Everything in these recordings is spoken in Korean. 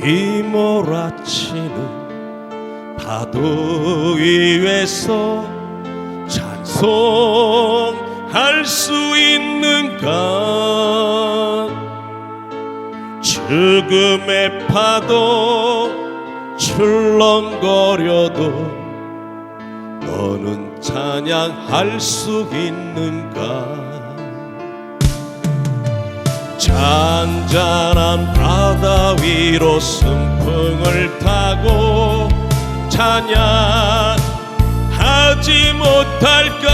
휘몰아치는 파도 위에서 찬송할 수 있는가? 죽음의 파도 출렁거려도 너는 찬양할 수 있는가 잔잔한 바다 위로 순풍을 타고 찬양하지 못할까?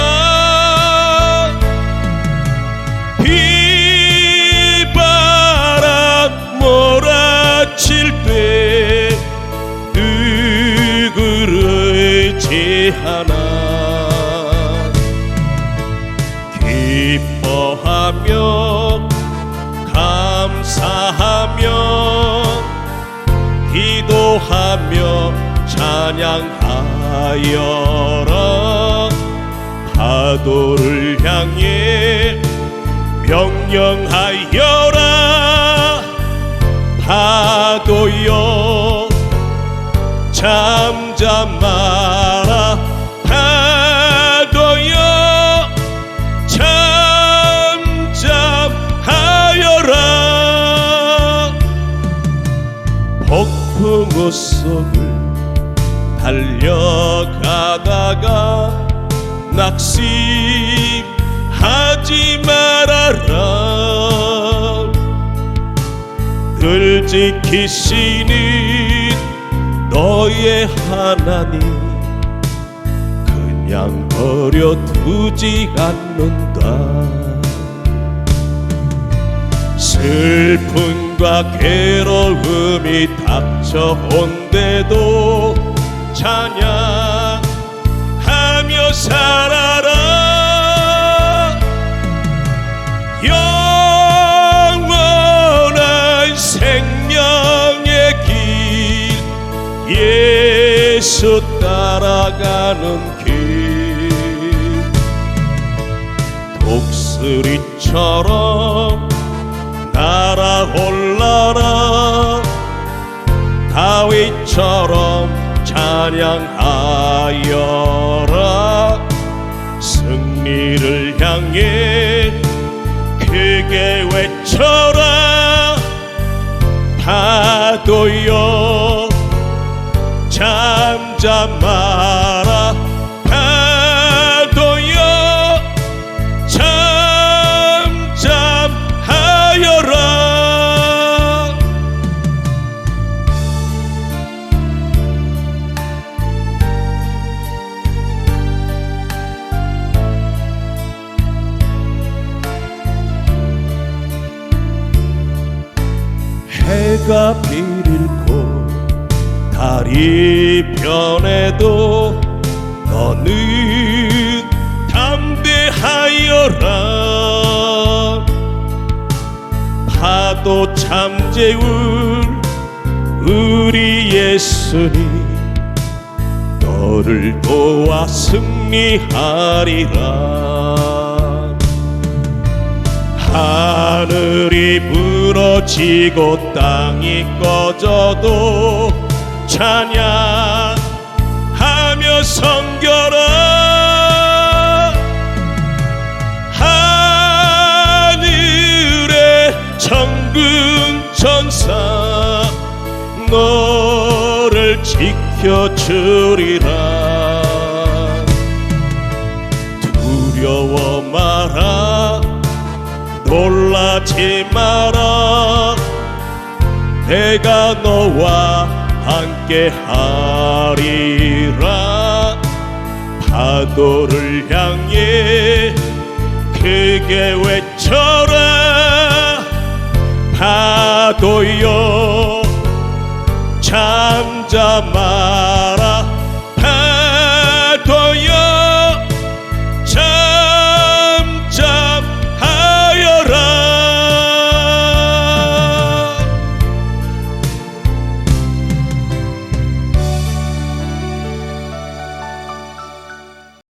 비바람 몰아칠 때 누구를 의지하나? 기뻐하며 감사하며 기도하며 찬양하여라. 파도를 향해 명령하여라. 파도여 잠잠마 폭풍우 속을 달려가다가 낙심하지 말아라. 늘 지키시는 너의 하나님 그냥 버려두지 않는다. 슬 픔과 괴로움이 닥쳐온데도 찬양하며 살아라. 영원한 생명의 길 예수 따라가는 길. 독수리처럼 올라라. 다윗처럼 찬양하여라. 승리를 향해 크게 외쳐라. 파도여 잠잠마 해가 비ril고 달이 변해도 너는 담대하여라. 파도 잠재울 우리 예수님 너를 도와 승리하리라. 하늘이 부 러지고 땅이 꺼져도 찬양하며 섬겨라 하늘의 천군 천사 너를 지켜주리라. 두려워 마라 놀라지 내가 너와 함께 하리라. 파도를 향해 크게 외쳐라. 파도여 잠잠아